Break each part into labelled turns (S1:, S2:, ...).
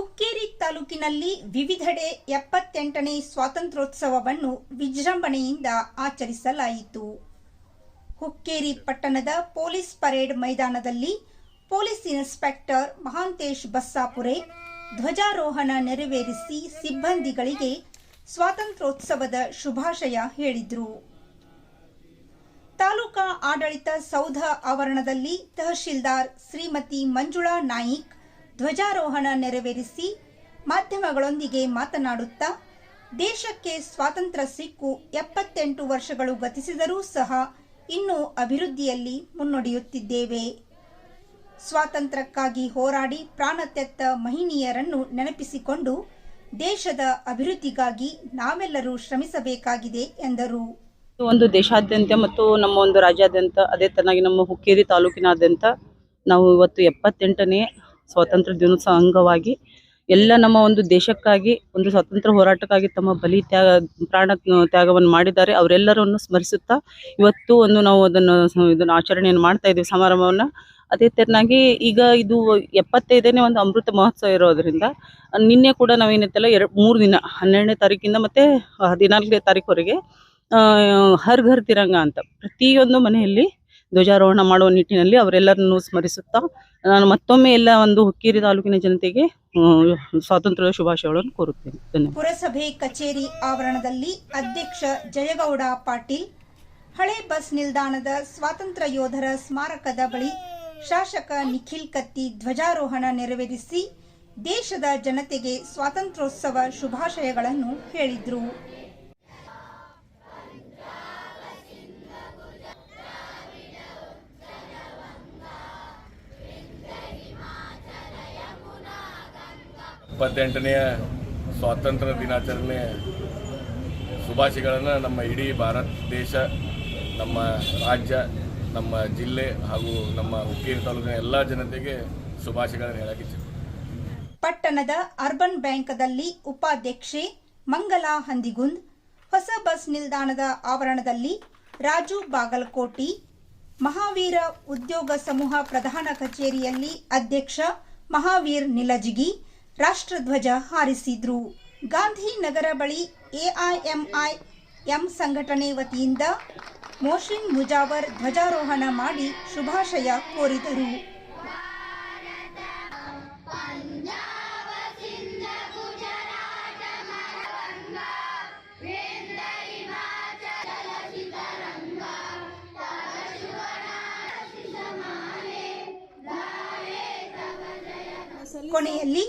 S1: ಹುಕ್ಕೇರಿ ತಾಲೂಕಿನಲ್ಲಿ ವಿವಿಧೆಡೆ ಎಪ್ಪತ್ತೆಂಟನೇ ಸ್ವಾತಂತ್ರ್ಯೋತ್ಸವವನ್ನು ವಿಜೃಂಭಣೆಯಿಂದ ಆಚರಿಸಲಾಯಿತು. ಹುಕ್ಕೇರಿ ಪಟ್ಟಣದ ಪೊಲೀಸ್ ಪರೇಡ್ ಮೈದಾನದಲ್ಲಿ ಪೊಲೀಸ್ ಇನ್ಸ್ಪೆಕ್ಟರ್ ಮಹಾಂತೇಶ್ ಬಸ್ಸಾಪುರೆ ಧ್ವಜಾರೋಹಣ ನೆರವೇರಿಸಿ ಸಿಬ್ಬಂದಿಗಳಿಗೆ ಸ್ವಾತಂತ್ರ್ಯೋತ್ಸವದ ಶುಭಾಶಯ ಹೇಳಿದರು. ತಾಲೂಕಾ ಆಡಳಿತ ಸೌಧ ಆವರಣದಲ್ಲಿ ತಹಶೀಲ್ದಾರ್ ಶ್ರೀಮತಿ ಮಂಜುಳಾ ನಾಯಿಕ್ ಧ್ವಜಾರೋಹಣ ನೆರವೇರಿಸಿ ಮಾಧ್ಯಮಗಳೊಂದಿಗೆ ಮಾತನಾಡುತ್ತಾ ದೇಶಕ್ಕೆ ಸ್ವಾತಂತ್ರ್ಯ ಸಿಕ್ಕು ಎಪ್ಪತ್ತೆಂಟು ವರ್ಷಗಳು ಗತಿಸಿದರೂ ಸಹ ಇನ್ನೂ ಅಭಿವೃದ್ಧಿಯಲ್ಲಿ ಮುನ್ನಡೆಯುತ್ತಿದ್ದೇವೆ. ಸ್ವಾತಂತ್ರ್ಯಕ್ಕಾಗಿ ಹೋರಾಡಿ ಪ್ರಾಣ ಮಹಿನೀಯರನ್ನು ನೆನಪಿಸಿಕೊಂಡು ದೇಶದ ಅಭಿವೃದ್ಧಿಗಾಗಿ ನಾವೆಲ್ಲರೂ ಶ್ರಮಿಸಬೇಕಾಗಿದೆ ಎಂದರು.
S2: ಒಂದು ದೇಶಾದ್ಯಂತ ಮತ್ತು ನಮ್ಮ ಒಂದು ರಾಜ್ಯಾದ್ಯಂತ ಅದೇ ತನಗೆ ನಮ್ಮ ಹುಕ್ಕೇರಿ ತಾಲೂಕಿನಾದ್ಯಂತ ನಾವು ಇವತ್ತು ಎಪ್ಪತ್ತೆಂಟನೇ ಸ್ವಾತಂತ್ರ್ಯ ದಿನೋತ್ಸವ ಅಂಗವಾಗಿ ಎಲ್ಲ ನಮ್ಮ ಒಂದು ದೇಶಕ್ಕಾಗಿ, ಒಂದು ಸ್ವಾತಂತ್ರ್ಯ ಹೋರಾಟಕ್ಕಾಗಿ ತಮ್ಮ ಬಲಿ ತ್ಯಾಗ, ಪ್ರಾಣ ತ್ಯಾಗವನ್ನು ಮಾಡಿದ್ದಾರೆ. ಅವರೆಲ್ಲರನ್ನು ಸ್ಮರಿಸುತ್ತಾ ಇವತ್ತು ಒಂದು ನಾವು ಅದನ್ನು ಇದನ್ನು ಆಚರಣೆಯನ್ನು ಮಾಡ್ತಾ ಇದ್ದೀವಿ, ಸಮಾರಂಭವನ್ನು. ಅದೇ ತೆರನಾಗಿ ಈಗ ಇದು ಎಪ್ಪತ್ತೈದನೇ ಒಂದು ಅಮೃತ ಮಹೋತ್ಸವ ಇರೋದ್ರಿಂದ, ನಿನ್ನೆ ಕೂಡ ನಾವೇನಿತ್ತಲ್ಲ ಎರಡು ಮೂರು ದಿನ, ಹನ್ನೆರಡನೇ ತಾರೀಕಿಂದ ಮತ್ತೆ ಹದಿನಾಲ್ಕನೇ ತಾರೀಕುವರೆಗೆ ಹರ್ ಘರ್ ತಿರಂಗ ಅಂತ ಪ್ರತಿಯೊಂದು ಮನೆಯಲ್ಲಿ ಧ್ವಜಾರೋಹಣ ಮಾಡುವ ನಿಟ್ಟಿನಲ್ಲಿ ಅವರೆಲ್ಲರನ್ನು ಸ್ಮರಿಸುತ್ತಾ, ನಾನು ಮತ್ತೊಮ್ಮೆ ಎಲ್ಲ ಒಂದು ಹುಕ್ಕೇರಿ ತಾಲೂಕಿನ ಜನತೆಗೆ ಸ್ವಾತಂತ್ರ್ಯದ ಶುಭಾಶಯಗಳನ್ನು ಕೋರುತ್ತೇನೆ. ಧನ್ಯವಾದ.
S1: ಪುರಸಭೆ ಕಚೇರಿ ಆವರಣದಲ್ಲಿ ಅಧ್ಯಕ್ಷ ಜಯಗೌಡ ಪಾಟೀಲ್, ಹಳೆ ಬಸ್ ನಿಲ್ದಾಣದ ಸ್ವಾತಂತ್ರ್ಯ ಯೋಧರ ಸ್ಮಾರಕದ ಬಳಿ ಶಾಸಕ ನಿಖಿಲ್ ಕತ್ತಿ ಧ್ವಜಾರೋಹಣ ನೆರವೇರಿಸಿ ದೇಶದ ಜನತೆಗೆ ಸ್ವಾತಂತ್ರ್ಯೋತ್ಸವ ಶುಭಾಶಯಗಳನ್ನು ಹೇಳಿದ್ರು.
S3: ಇಪ್ಪತ್ತೆಂಟನೆಯ ಸ್ವಾತಂತ್ರ್ಯ ದಿನಾಚರಣೆ ಶುಭಾಶಯಗಳನ್ನು ನಮ್ಮ ಇಡೀ ಭಾರತ ದೇಶ, ನಮ್ಮ ರಾಜ್ಯ, ನಮ್ಮ ಜಿಲ್ಲೆ ಹಾಗೂ ನಮ್ಮ ಹುಕ್ಕೇರಿ ತಾಲೂಕಿನ ಎಲ್ಲ ಜನತೆಗೆ ಶುಭಾಶಯಗಳನ್ನು ಹೇಳಕ್ಕೆ
S1: ಪಟ್ಟಣದ ಅರ್ಬನ್ ಬ್ಯಾಂಕ್ದಲ್ಲಿ ಉಪಾಧ್ಯಕ್ಷೆ ಮಂಗಲಾ ಹಂದಿಗುಂದ್, ಹೊಸ ಬಸ್ ನಿಲ್ದಾಣದ ಆವರಣದಲ್ಲಿ ರಾಜು ಬಾಗಲಕೋಟಿ, ಮಹಾವೀರ ಉದ್ಯೋಗ ಸಮೂಹ ಪ್ರಧಾನ ಕಚೇರಿಯಲ್ಲಿ ಅಧ್ಯಕ್ಷ ಮಹಾವೀರ್ ನಿಲಜಿಗಿ ರಾಷ್ಟ್ರಧ್ವಜ ಹಾರಿಸಿದ್ರು. ಗಾಂಧಿನಗರ ಬಳಿ ಎಐಎಂಐ ಎಂ ಸಂಘಟನೆ ವತಿಯಿಂದ ಮೋಷಿನ್ ಮುಜಾವರ್ ಧ್ವಜಾರೋಹಣ ಮಾಡಿ ಶುಭಾಶಯ ಕೋರಿದರು. ಕೊನೆಯಲ್ಲಿ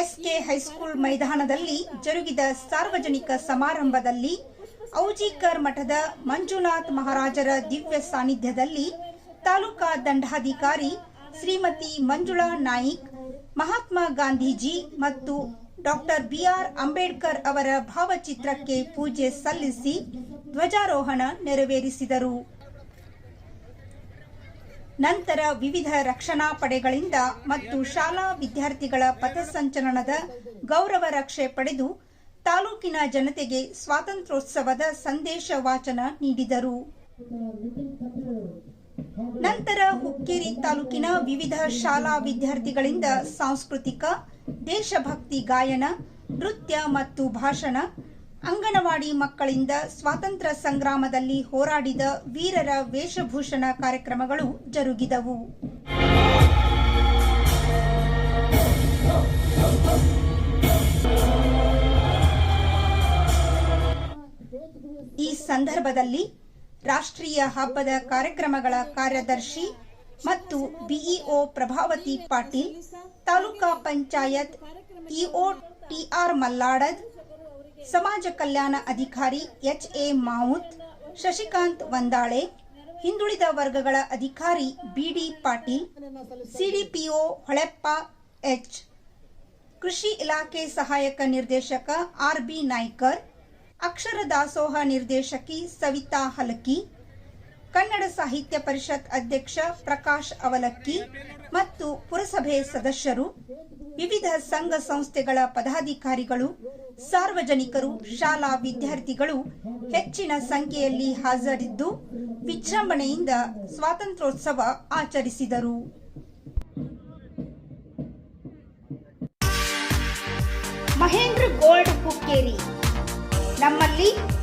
S1: ಎಸ್ಕೆ ಹೈಸ್ಕೂಲ್ ಮೈದಾನದಲ್ಲಿ ಜರುಗಿದ ಸಾರ್ವಜನಿಕ ಸಮಾರಂಭದಲ್ಲಿ ಔಜಿಕರ್ ಮಠದ ಮಂಜುನಾಥ್ ಮಹಾರಾಜರ ದಿವ್ಯ ಸಾನ್ನಿಧ್ಯದಲ್ಲಿ ತಾಲೂಕಾ ದಂಡಾಧಿಕಾರಿ ಶ್ರೀಮತಿ ಮಂಜುಳಾ ನಾಯಿಕ್, ಮಹಾತ್ಮ ಗಾಂಧೀಜಿ ಮತ್ತು ಡಾಕ್ಟರ್ ಬಿಆರ್ ಅಂಬೇಡ್ಕರ್ ಅವರ ಭಾವಚಿತ್ರಕ್ಕೆ ಪೂಜೆ ಸಲ್ಲಿಸಿ ಧ್ವಜಾರೋಹಣ ನೆರವೇರಿಸಿದರು. ನಂತರ ವಿವಿಧ ರಕ್ಷಣಾ ಪಡೆಗಳಿಂದ ಮತ್ತು ಶಾಲಾ ವಿದ್ಯಾರ್ಥಿಗಳ ಪಥಸಂಚಲನದ ಗೌರವ ರಕ್ಷೆ ಪಡೆದು ತಾಲೂಕಿನ ಜನತೆಗೆ ಸ್ವಾತಂತ್ರ್ಯೋತ್ಸವದ ಸಂದೇಶ ವಾಚನ ನೀಡಿದರು. ನಂತರ ಹುಕ್ಕೇರಿ ತಾಲೂಕಿನ ವಿವಿಧ ಶಾಲಾ ವಿದ್ಯಾರ್ಥಿಗಳಿಂದ ಸಾಂಸ್ಕೃತಿಕ, ದೇಶಭಕ್ತಿ ಗಾಯನ, ನೃತ್ಯ ಮತ್ತು ಭಾಷಣ ಅಂಗನವಾಡಿ ಮಕ್ಕಳಿಂದ ಸ್ವಾತಂತ್ರ್ಯ ಸಂಗ್ರಾಮದಲ್ಲಿ ಹೋರಾಡಿದ ವೀರರ ವೇಷಭೂಷಣ ಕಾರ್ಯಕ್ರಮಗಳು ಜರುಗಿದವು. ಈ ಸಂದರ್ಭದಲ್ಲಿ ರಾಷ್ಟ್ರೀಯ ಹಬ್ಬದ ಕಾರ್ಯಕ್ರಮಗಳ ಕಾರ್ಯದರ್ಶಿ ಮತ್ತು BEO Prabhavati Patil, taluka panchayat EO TR Malladad ಸಮಾಜ ಕಲ್ಯಾಣ ಅಧಿಕಾರಿ ಎಚ್ ಎ ಮಾವುತ್, ಶಶಿಕಾಂತ್ ವಂದಾಳೆ, ಹಿಂದುಳಿದ ವರ್ಗಗಳ ಅಧಿಕಾರಿ ಬಿಡಿ ಪಾಟೀಲ್, ಸಿಡಿಪಿಒ ಹೊಳೆಪ್ಪ ಎಚ್. ಕೃಷಿ ಇಲಾಖೆ ಸಹಾಯಕ ನಿರ್ದೇಶಕ ಆರ್ ಬಿ ನಾಯ್ಕರ್, ಅಕ್ಷರ ದಾಸೋಹ ನಿರ್ದೇಶಕಿ ಸವಿತಾ ಹಲಕಿ ಕನ್ನಡ ಸಾಹಿತ್ಯ ಪರಿಷತ್ ಅಧ್ಯಕ್ಷ ಪ್ರಕಾಶ್ ಅವಲಕ್ಕಿ ಮತ್ತು ಪುರಸಭೆ ಸದಸ್ಯರು, ವಿವಿಧ ಸಂಘ ಸಂಸ್ಥೆಗಳ ಪದಾಧಿಕಾರಿಗಳು, ಸಾರ್ವಜನಿಕರು, ಶಾಲಾ ವಿದ್ಯಾರ್ಥಿಗಳು ಹೆಚ್ಚಿನ ಸಂಖ್ಯೆಯಲ್ಲಿ ಹಾಜರಿದ್ದು ವಿಜೃಂಭಣೆಯಿಂದ ಸ್ವಾತಂತ್ರ್ಯೋತ್ಸವ ಆಚರಿಸಿದರು. ಮಹೇಂದ್ರ ಗೋಲ್ಡ್ ಹುಕ್ಕೇರಿ. ನಮ್ಮಲ್ಲಿ